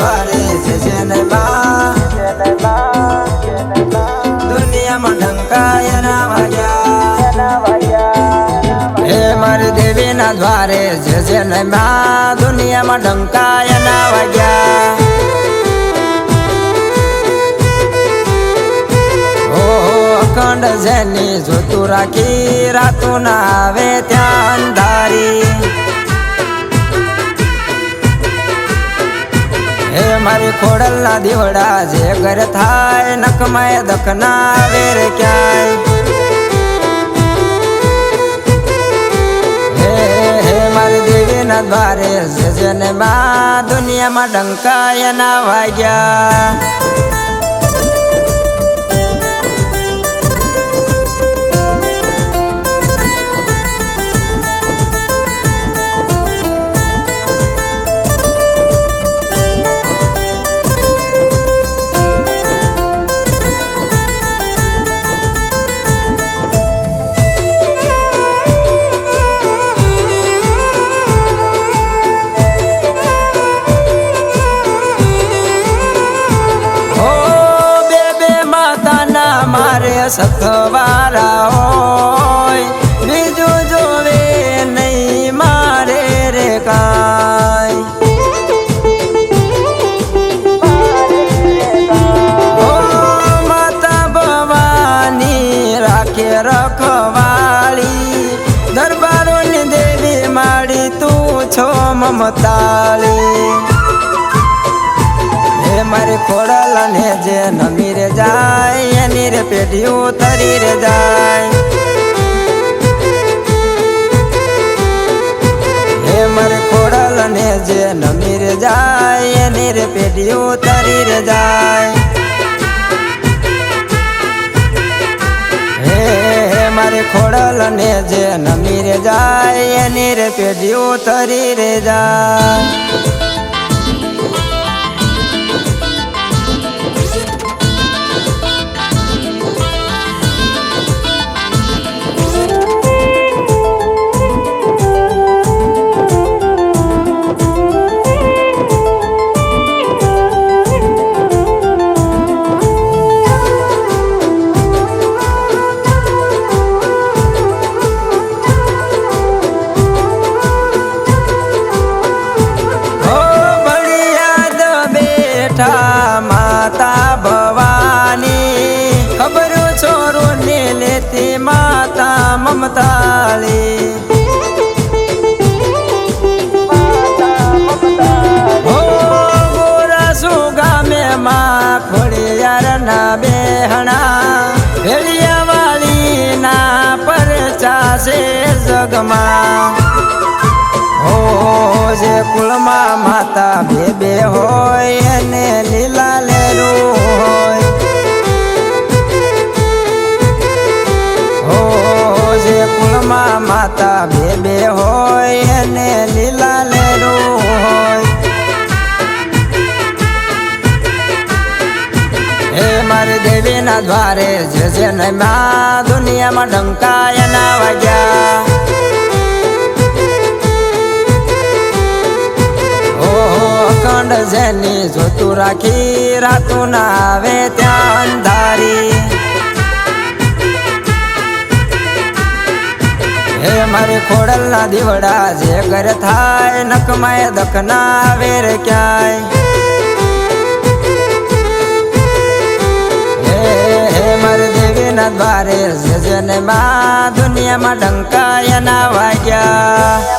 દ્વારે છે જેને બા દુનિયામાં ડંકાય ના વાગ્યા હે મારી દેવીના દ્વારે જે જેને બા દુનિયામાં ડંકાય ના વાગ્યા અખંડ જેની જોતું રાખી રાતું ના આવે ત્યાં અંધારી મારી ખોડલ ના દીવડા જે ઘર થાય નખમાય દખના આવે રે ક્યાંય. હે મારી દેવી ના દ્વારે જેને માં દુનિયામાં ડંકાય ના વાગ્યા. મારે સથવારા હોય, બીજું જોવે નહીં, મારે રે કાય માતા ભવાની, રાખે રખવાળી, દરબારોની દેવી માડી તું છો મમતાળી. મારી ખોડલ ને જે નમીરે જાય એની રે પેઢીઓ ઉતરી રે જાય. હે મારી ખોડલ ને જે નમી રે જાય, એની રે પેઢીઓ ઉતરી રે જાય. હે મારી ખોડલ ને જે નમી રે જાય, એની રે પેઢીઓ તરી રે જાય. છે જગમાં. હો જે કુળમાં માતા બે બે હોય, એને લીલા લેરું હોય. હો જે કુળમાં માતા બે બે હોય, એને લીલા લેરું હોય. મારી દેવીના દ્વારે જે જે દુનિયામાં ડંકાય ના વાગ્યા. ઓહો, અખંડ જેની જોતું રાખી રાતું ના આવે ત્યાં અંધારી. હે મારી ખોડલ ના દીવડા, જે ઘર થાય નકમાય દખના આવે રે ક્યાંય. દ્વારે જે જેને માં દુનિયામાં ડંકાય ના વાગ્યા.